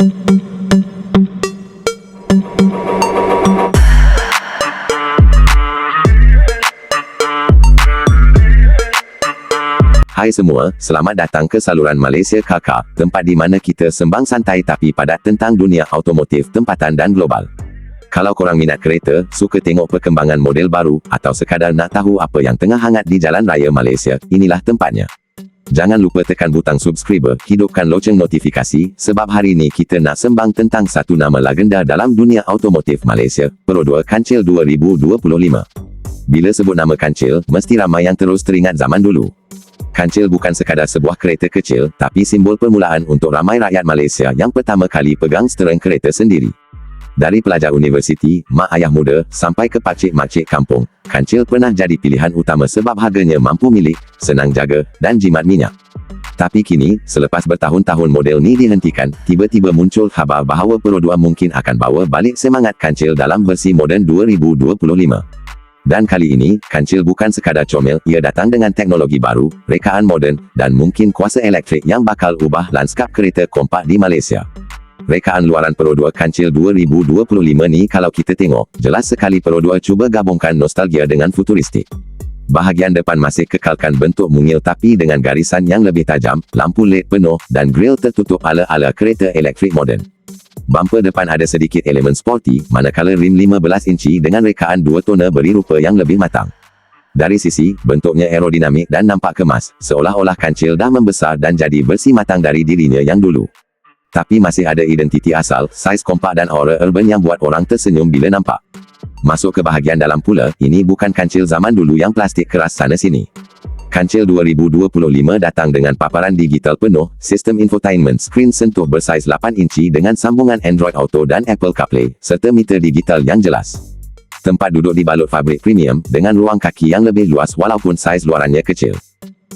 Hai semua, selamat datang ke saluran Malaysia Kakak, tempat di mana kita sembang santai tapi padat tentang dunia automotif tempatan dan global. Kalau korang minat kereta, suka tengok perkembangan model baru, atau sekadar nak tahu apa yang tengah hangat di jalan raya Malaysia, inilah tempatnya. Jangan lupa tekan butang subscriber, hidupkan loceng notifikasi, sebab hari ini kita nak sembang tentang satu nama legenda dalam dunia automotif Malaysia, Perodua Kancil 2025. Bila sebut nama Kancil, mesti ramai yang terus teringat zaman dulu. Kancil bukan sekadar sebuah kereta kecil, tapi simbol permulaan untuk ramai rakyat Malaysia yang pertama kali pegang stereng kereta sendiri. Dari pelajar universiti, mak ayah muda, sampai ke pakcik-makcik kampung, Kancil pernah jadi pilihan utama sebab harganya mampu milik, senang jaga, dan jimat minyak. Tapi kini, selepas bertahun-tahun model ni dihentikan, tiba-tiba muncul khabar bahawa Perodua mungkin akan bawa balik semangat Kancil dalam versi moden 2025. Dan kali ini, kancil bukan sekadar comel, ia datang dengan teknologi baru, rekaan moden, dan mungkin kuasa elektrik yang bakal ubah lanskap kereta kompak di Malaysia. Rekaan luaran 2 Kancil 2025 ni kalau kita tengok, jelas sekali 2 cuba gabungkan nostalgia dengan futuristik. Bahagian depan masih kekalkan bentuk mungil tapi dengan garisan yang lebih tajam, lampu LED penuh, dan grill tertutup ala-ala kereta elektrik moden. Bumper depan ada sedikit elemen sporty, manakala rim 15 inci dengan rekaan dua tona beri rupa yang lebih matang. Dari sisi, bentuknya aerodinamik dan nampak kemas, seolah-olah kancil dah membesar dan jadi versi matang dari dirinya yang dulu. Tapi masih ada identiti asal, saiz kompak dan aura urban yang buat orang tersenyum bila nampak. Masuk ke bahagian dalam pula, ini bukan kancil zaman dulu yang plastik keras sana sini. Kancil 2025 datang dengan paparan digital penuh, sistem infotainment screen sentuh bersaiz 8 inci dengan sambungan Android Auto dan Apple CarPlay, serta meter digital yang jelas. Tempat duduk dibalut fabrik premium, dengan ruang kaki yang lebih luas walaupun saiz luarannya kecil.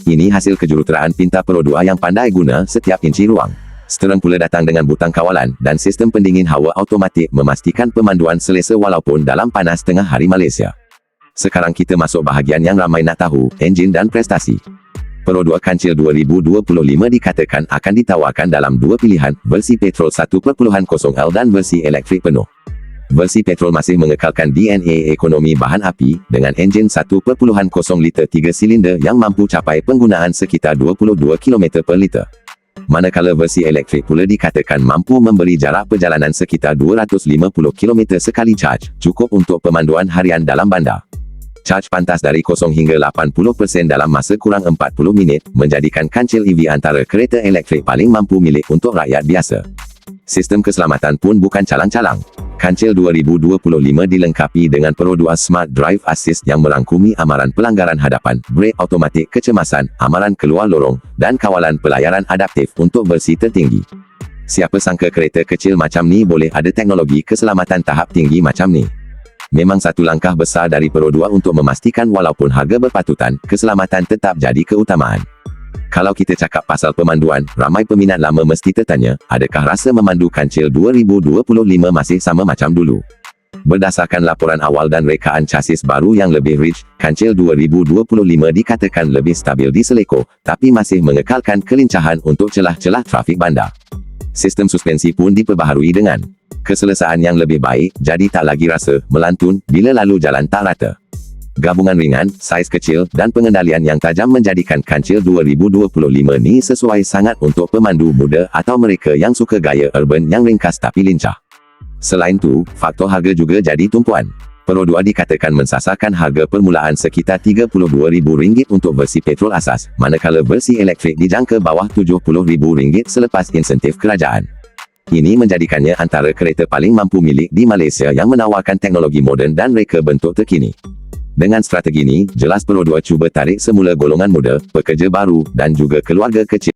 Ini hasil kejuruteraan Pinta Pro 2 yang pandai guna setiap inci ruang. Steering pula datang dengan butang kawalan, dan sistem pendingin hawa automatik memastikan pemanduan selesa walaupun dalam panas tengah hari Malaysia. Sekarang kita masuk bahagian yang ramai nak tahu, enjin dan prestasi. Pro 2 Kancil 2025 dikatakan akan ditawarkan dalam dua pilihan, versi petrol 1.0L dan versi elektrik penuh. Versi petrol masih mengekalkan DNA ekonomi bahan api, dengan enjin 1.0 liter 3 silinder yang mampu capai penggunaan sekitar 22 km per liter. Manakala versi elektrik pula dikatakan mampu memberi jarak perjalanan sekitar 250 km sekali charge, cukup untuk pemanduan harian dalam bandar. Charge pantas dari 0 hingga 80% dalam masa kurang 40 minit, menjadikan kancil EV antara kereta elektrik paling mampu milik untuk rakyat biasa. Sistem keselamatan pun bukan calang-calang. Kancil 2025 dilengkapi dengan Pro 2 Smart Drive Assist yang merangkumi amaran pelanggaran hadapan, brake automatik kecemasan, amaran keluar lorong, dan kawalan pelayaran adaptif untuk versi tertinggi. Siapa sangka kereta kecil macam ni boleh ada teknologi keselamatan tahap tinggi macam ni? memang satu langkah besar dari Pro 2 untuk memastikan walaupun harga berpatutan, keselamatan tetap jadi keutamaan. Kalau kita cakap pasal pemanduan, ramai peminat lama mesti tertanya, adakah rasa memandu kancil 2025 masih sama macam dulu? Berdasarkan laporan awal dan rekaan chassis baru yang lebih rich, kancil 2025 dikatakan lebih stabil di seleko, tapi masih mengekalkan kelincahan untuk celah-celah trafik bandar. Sistem suspensi pun diperbaharui dengan keselesaan yang lebih baik, jadi tak lagi rasa melantun bila lalu jalan tak rata. Gabungan ringan, saiz kecil, dan pengendalian yang tajam menjadikan Kancil 2025 ni sesuai sangat untuk pemandu muda atau mereka yang suka gaya urban yang ringkas tapi lincah. Selain tu, faktor harga juga jadi tumpuan. Pro 2 dikatakan mensasarkan harga permulaan sekitar RM32,000 untuk versi petrol asas, manakala versi elektrik dijangka bawah RM70,000 selepas insentif kerajaan. Ini menjadikannya antara kereta paling mampu milik di Malaysia yang menawarkan teknologi moden dan reka bentuk terkini. Dengan strategi ini, jelas Pro 2 cuba tarik semula golongan muda, pekerja baru, dan juga keluarga kecil.